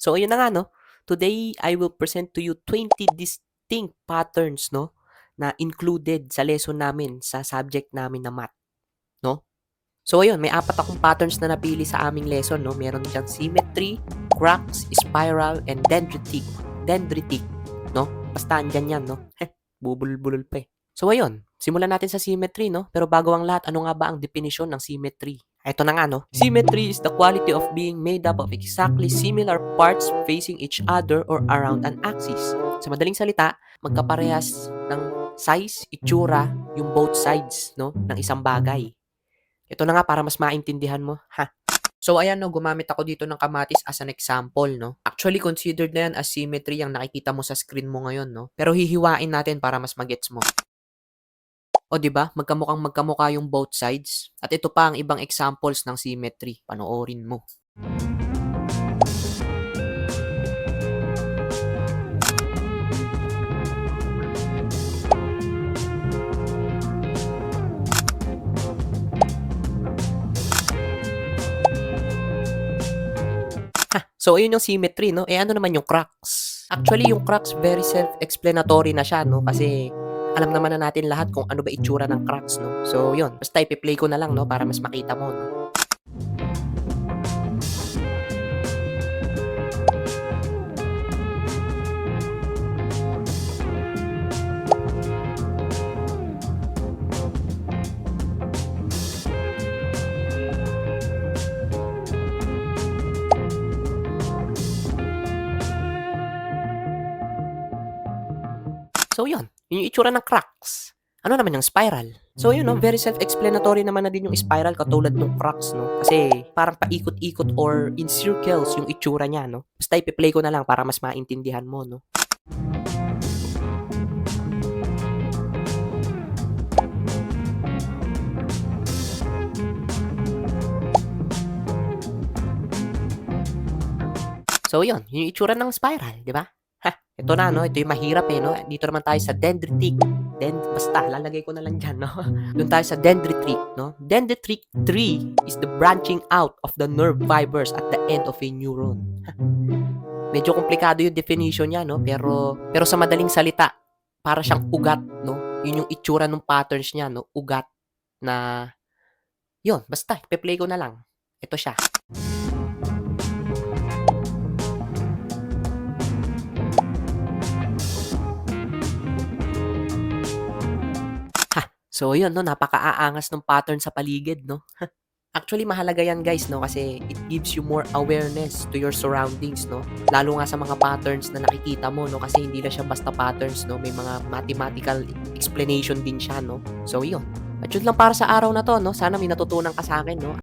So, ayun na nga, no? Today, I will present to you 20 distinct patterns, no? Na included sa lesson namin sa subject namin na math, no? So, ayun, may apat akong patterns na napili sa aming lesson, no? Meron diyang symmetry, cracks, spiral, and dendritic. Dendritic, no? Basta andyan yan, no? Bubulol-bulol pa eh. So, ayun, simulan natin sa symmetry, no? Pero bago ang lahat, ano nga ba ang definisyon ng symmetry? Ito na nga, no? Symmetry is the quality of being made up of exactly similar parts facing each other or around an axis. Sa madaling salita, magkaparehas ng size, itsura, yung both sides, no? Ng isang bagay. Ito na nga para mas maintindihan mo, ha? So, ayan, no, gumamit ako dito ng kamatis as an example, no? Actually, considered na yan as symmetry ang nakikita mo sa screen mo ngayon, no? Pero hihiwain natin para mas magets mo. O, di ba? Magkamukhang magkamukha yung both sides. At ito pa ang ibang examples ng symmetry. Panoorin mo. Ha, so ayun yung symmetry, no? Eh ano naman yung cracks? Actually, yung cracks very self-explanatory na siya, no? Kasi alam naman na natin lahat kung ano ba itsura ng cracks, no? So, yun. Basta ipi-play ko na lang, no? Para mas makita mo, no? So, yun. Yun yung itsura ng cracks. Ano naman yung spiral? So, yun, no? Very self-explanatory naman na din yung spiral katulad ng cracks, no? Kasi parang paikot-ikot or in circles yung itsura niya, no? Basta ipi-play ko na lang para mas maintindihan mo, no? So, yun. Yun yung itsura ng spiral, di ba? Ito na, no? Ito yung mahirap, eh, no? Dito naman tayo sa dendritic. Dend basta, lalagay ko na lang dyan, no? Doon tayo sa dendritic, no? Dendritic tree is the branching out of the nerve fibers at the end of a neuron. Medyo komplikado yung definition niya, no? Pero, pero sa madaling salita, para siyang ugat, no? Yun yung itsura ng patterns niya, no? Ugat na, yun, basta, pe-play ko na lang. Ito siya. So yun, no, napaka-aangas ng pattern sa paligid, no? Actually, mahalaga yan guys, no? Kasi it gives you more awareness to your surroundings, no? Lalo nga sa mga patterns na nakikita mo, no? Kasi hindi lang siya basta patterns, no? May mga mathematical explanation din siya, no? So, yun. At yun lang para sa araw na to, no? Sana may natutunan ka sa akin, no?